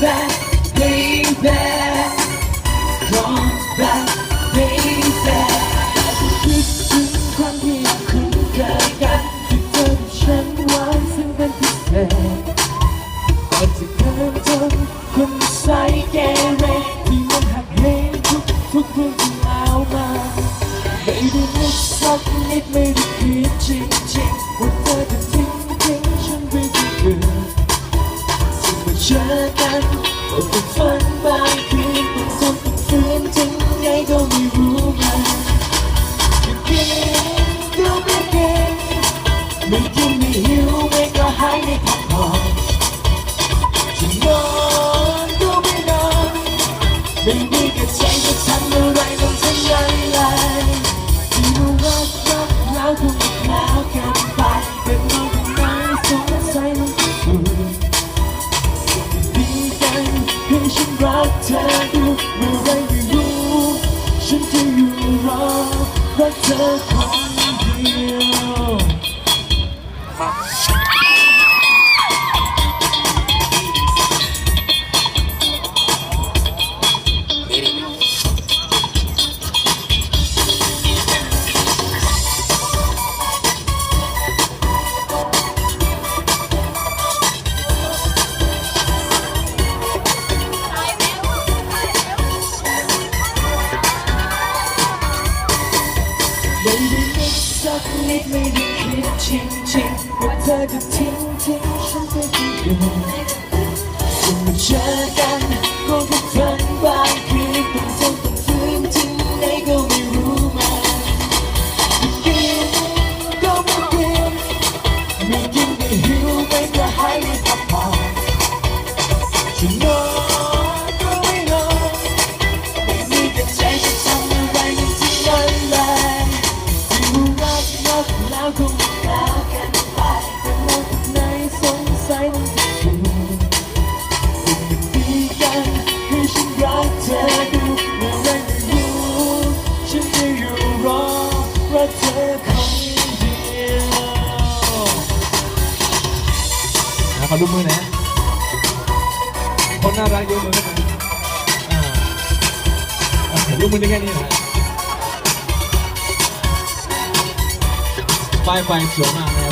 back, baby. Come back, baby. คิดถึงความที่คุ้นเคยกันที่เธอฉันไว้ซึ่งเป็นพิเศษก่อนจะเคยจนคนใส่เกเรที่มันหักเหทุกทุกเรื่องที่เอามาไม่ได้นึกสักนิดไม่ได้คิดจริงๆว่าเธอจะทิ้ง กันก็เป็นฝันบางคืนต้องทนต้องฝืนถึงไงก็ไม่รู้มันจะกินก็ไม่กินไม่กิน ฉันรักเธอดูเมื่อไรก็อยู่ฉันจะอยู่รอรักเธอคนเดียว สักนิดไม่ได้คิดจริงๆว่าเธอจะทิ้งทิ้ง คงแล้วกันไปแต่มองจากไหนสงสัยมันจะถูกสิ่งดีกันให้ฉันรักเธอดูเมื่อไรไม่รู้ฉันจะอยู่รอรักเธอคนเดียวนะขอดูมือนะคนน่ารักยกมือขึ้นมาอ่าอะยกมือได้แค่นี้นะ ป้ายไ